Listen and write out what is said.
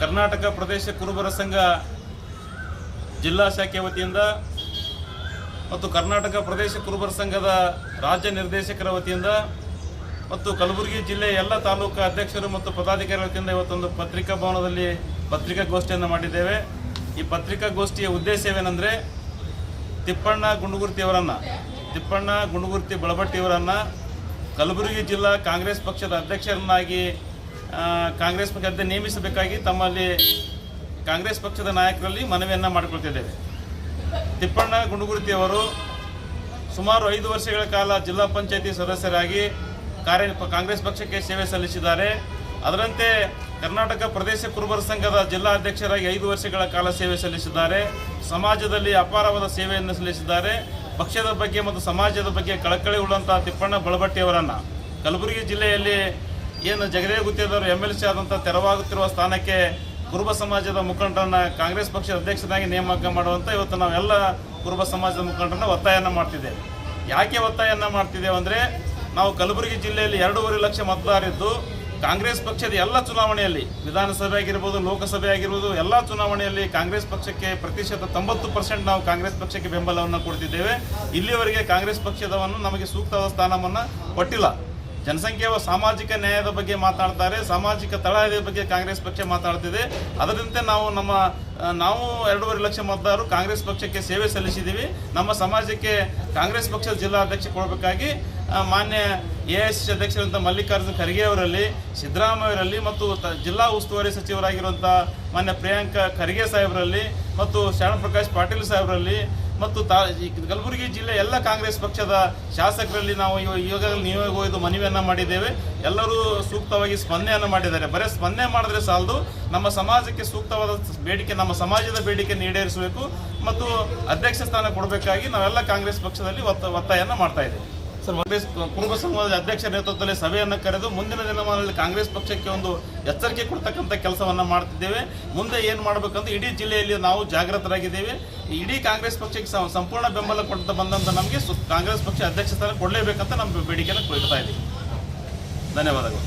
ಕರ್ನಾಟಕ ಪ್ರದೇಶ ಕುರುಬರ ಸಂಘ ಜಿಲ್ಲಾ ಶಾಖೆ ವತಿಯಿಂದ ಮತ್ತು ಕರ್ನಾಟಕ ಪ್ರದೇಶ ಕುರುಬರ ಸಂಘದ ರಾಜ್ಯ ನಿರ್ದೇಶಕರ ವತಿಯಿಂದ ಮತ್ತು ಕಲಬುರಗಿ ಜಿಲ್ಲೆಯ ಎಲ್ಲ ತಾಲೂಕು ಅಧ್ಯಕ್ಷರು ಮತ್ತು ಪದಾಧಿಕಾರಿಗಳ ವತಿಯಿಂದ ಇವತ್ತೊಂದು ಪತ್ರಿಕಾ ಭವನದಲ್ಲಿ ಪತ್ರಿಕಾಗೋಷ್ಠಿಯನ್ನು ಮಾಡಿದ್ದೇವೆ. ಈ ಪತ್ರಿಕಾಗೋಷ್ಠಿಯ ಉದ್ದೇಶವೇನೆಂದರೆ ತಿಪ್ಪಣ್ಣ ಗುಂಡುಗುರ್ತಿಯವರನ್ನು ತಿಪ್ಪಣ್ಣ ಗುಂಡುಗುರ್ತಿ ಬಳಬಟ್ಟಿಯವರನ್ನು ಕಲಬುರಗಿ ಜಿಲ್ಲಾ ಕಾಂಗ್ರೆಸ್ ಪಕ್ಷದ ಅಧ್ಯಕ್ಷರನ್ನಾಗಿ ಕಾಂಗ್ರೆಸ್ ಪಕ್ಷದ ನೇಮಿಸಬೇಕಾಗಿ ತಮ್ಮಲ್ಲಿ ಕಾಂಗ್ರೆಸ್ ಪಕ್ಷದ ನಾಯಕರಲ್ಲಿ ಮನವಿಯನ್ನು ಮಾಡಿಕೊಳ್ತಿದ್ದೇವೆ. ತಿಪ್ಪಣ್ಣ ಗುಂಡುಗುರ್ತಿಯವರು ಸುಮಾರು ಐದು ವರ್ಷಗಳ ಕಾಲ ಜಿಲ್ಲಾ ಪಂಚಾಯತಿ ಸದಸ್ಯರಾಗಿ ಕಾರ್ಯ ಕಾಂಗ್ರೆಸ್ ಪಕ್ಷಕ್ಕೆ ಸೇವೆ ಸಲ್ಲಿಸಿದ್ದಾರೆ. ಅದರಂತೆ ಕರ್ನಾಟಕ ಪ್ರದೇಶ ಕುರುಬರ ಸಂಘದ ಜಿಲ್ಲಾ ಅಧ್ಯಕ್ಷರಾಗಿ ಐದು ವರ್ಷಗಳ ಕಾಲ ಸೇವೆ ಸಲ್ಲಿಸಿದ್ದಾರೆ. ಸಮಾಜದಲ್ಲಿ ಅಪಾರವಾದ ಸೇವೆಯನ್ನು ಸಲ್ಲಿಸಿದ್ದಾರೆ. ಪಕ್ಷದ ಬಗ್ಗೆ ಮತ್ತು ಸಮಾಜದ ಬಗ್ಗೆ ಕಳಕಳಿ ಉಳ್ಳಂತಹ ತಿಪ್ಪಣ್ಣ ಬಳಬಟ್ಟಿಯವರನ್ನು ಕಲಬುರಗಿ ಜಿಲ್ಲೆಯಲ್ಲಿ ಏನು ಜಗದೇ ಗುತ್ತಿಯದವರು ಎಂ ಎಲ್ ಸಿ ಆದಂಥ ತೆರವಾಗುತ್ತಿರುವ ಸ್ಥಾನಕ್ಕೆ ಕುರುಬ ಸಮಾಜದ ಮುಖಂಡರನ್ನ ಕಾಂಗ್ರೆಸ್ ಪಕ್ಷದ ಅಧ್ಯಕ್ಷರಾಗಿ ನೇಮಕ ಮಾಡುವಂತ ಇವತ್ತು ನಾವೆಲ್ಲ ಕುರುಬ ಸಮಾಜದ ಮುಖಂಡರನ್ನ ಒತ್ತಾಯನ ಮಾಡ್ತಿದ್ದೇವೆ. ಯಾಕೆ ಒತ್ತಾಯನ ಮಾಡ್ತಿದ್ದೇವೆ ಅಂದರೆ ನಾವು ಕಲಬುರಗಿ ಜಿಲ್ಲೆಯಲ್ಲಿ ಎರಡೂವರೆ ಲಕ್ಷ ಮತದಾರಿದ್ದು ಕಾಂಗ್ರೆಸ್ ಪಕ್ಷದ ಎಲ್ಲ ಚುನಾವಣೆಯಲ್ಲಿ ವಿಧಾನಸಭೆ ಆಗಿರ್ಬೋದು, ಲೋಕಸಭೆ ಆಗಿರ್ಬೋದು, ಎಲ್ಲ ಚುನಾವಣೆಯಲ್ಲಿ ಕಾಂಗ್ರೆಸ್ ಪಕ್ಷಕ್ಕೆ ಪ್ರತಿಶತ ತೊಂಬತ್ತು ಪರ್ಸೆಂಟ್ ನಾವು ಕಾಂಗ್ರೆಸ್ ಪಕ್ಷಕ್ಕೆ ಬೆಂಬಲವನ್ನು ಕೊಡ್ತಿದ್ದೇವೆ. ಇಲ್ಲಿಯವರೆಗೆ ಕಾಂಗ್ರೆಸ್ ಪಕ್ಷದವನ್ನು ನಮಗೆ ಸೂಕ್ತವಾದ ಸ್ಥಾನವನ್ನು ಕೊಟ್ಟಿಲ್ಲ. ಜನಸಂಖ್ಯೆಯ ಸಾಮಾಜಿಕ ನ್ಯಾಯದ ಬಗ್ಗೆ ಮಾತಾಡ್ತಾರೆ, ಸಾಮಾಜಿಕ ತಳಹದಿಯ ಬಗ್ಗೆ ಕಾಂಗ್ರೆಸ್ ಪಕ್ಷ ಮಾತಾಡ್ತಿದೆ. ಅದರಂತೆ ನಾವು ನಮ್ಮ ನಾವು ಎರಡೂವರೆ ಲಕ್ಷ ಮತದಾರರು ಕಾಂಗ್ರೆಸ್ ಪಕ್ಷಕ್ಕೆ ಸೇವೆ ಸಲ್ಲಿಸಿದ್ದೀವಿ. ನಮ್ಮ ಸಮಾಜಕ್ಕೆ ಕಾಂಗ್ರೆಸ್ ಪಕ್ಷದ ಜಿಲ್ಲಾಧ್ಯಕ್ಷ ಕೊಡಬೇಕಾಗಿ ಮಾನ್ಯ ಎ ಎಸ್ ಅಧ್ಯಕ್ಷರಂತ ಮಲ್ಲಿಕಾರ್ಜುನ ಖರ್ಗೆ ಅವರಲ್ಲಿ ಸಿದ್ದರಾಮಯ್ಯ ಅವರಲ್ಲಿ ಮತ್ತು ಜಿಲ್ಲಾ ಉಸ್ತುವಾರಿ ಸಚಿವರಾಗಿರುವಂಥ ಮಾನ್ಯ ಪ್ರಿಯಾಂಕ ಖರ್ಗೆ ಸಾಹೇಬರಲ್ಲಿ ಮತ್ತು ಶರಣಪ್ರಕಾಶ್ ಪಾಟೀಲ್ ಸಾಹೇಬರಲ್ಲಿ ಮತ್ತು ತಾ ಕಲಬುರಗಿ ಜಿಲ್ಲೆ ಎಲ್ಲ ಕಾಂಗ್ರೆಸ್ ಪಕ್ಷದ ಶಾಸಕರಲ್ಲಿ ನಾವು ಈಗಾಗಲೇ ನಿಯೋಗ ಒಯ್ದು ಮನವಿಯನ್ನು ಮಾಡಿದ್ದೇವೆ. ಎಲ್ಲರೂ ಸೂಕ್ತವಾಗಿ ಸ್ಪಂದನೆಯನ್ನು ಮಾಡಿದ್ದಾರೆ. ಬರೀ ಸ್ಪಂದನೆ ಮಾಡಿದ್ರೆ ಸಾಲದು. ನಮ್ಮ ಸಮಾಜಕ್ಕೆ ಸೂಕ್ತವಾದ ಬೇಡಿಕೆ, ನಮ್ಮ ಸಮಾಜದ ಬೇಡಿಕೆ ಈಡೇರಿಸಬೇಕು. ಮತ್ತು ಅಧ್ಯಕ್ಷ ಸ್ಥಾನ ಕೊಡಬೇಕಾಗಿ ನಾವೆಲ್ಲ ಕಾಂಗ್ರೆಸ್ ಪಕ್ಷದಲ್ಲಿ ಒತ್ತ ಒತ್ತಾಯವನ್ನು ಮಾಡ್ತಾ ಇದ್ದೇವೆ. ಕಾಂಗ್ರೆಸ್ ಕುರುಬ ಸಂಘದ ಅಧ್ಯಕ್ಷ ನೇತೃತ್ವದಲ್ಲಿ ಸಭೆಯನ್ನು ಕರೆದು ಮುಂದಿನ ದಿನಮಾನದಲ್ಲಿ ಕಾಂಗ್ರೆಸ್ ಪಕ್ಷಕ್ಕೆ ಒಂದು ಎಚ್ಚರಿಕೆ ಕೊಡ್ತಕ್ಕಂಥ ಕೆಲಸವನ್ನು ಮಾಡ್ತಿದ್ದೇವೆ. ಮುಂದೆ ಏನು ಮಾಡಬೇಕಂತ ಇಡೀ ಜಿಲ್ಲೆಯಲ್ಲಿ ನಾವು ಜಾಗೃತರಾಗಿದ್ದೇವೆ. ಇಡೀ ಕಾಂಗ್ರೆಸ್ ಪಕ್ಷಕ್ಕೆ ಸಂಪೂರ್ಣ ಬೆಂಬಲ ಕೊಡ್ತಾ ಬಂದಂಥ ನಮಗೆ ಕಾಂಗ್ರೆಸ್ ಪಕ್ಷ ಅಧ್ಯಕ್ಷ ಸ್ಥಾನ ಕೊಡಲೇಬೇಕಂತ ನಮ್ಮ ಬೇಡಿಕೆಯನ್ನು ಕೊಡ್ತಾ ಇದ್ದೀವಿ. ಧನ್ಯವಾದಗಳು.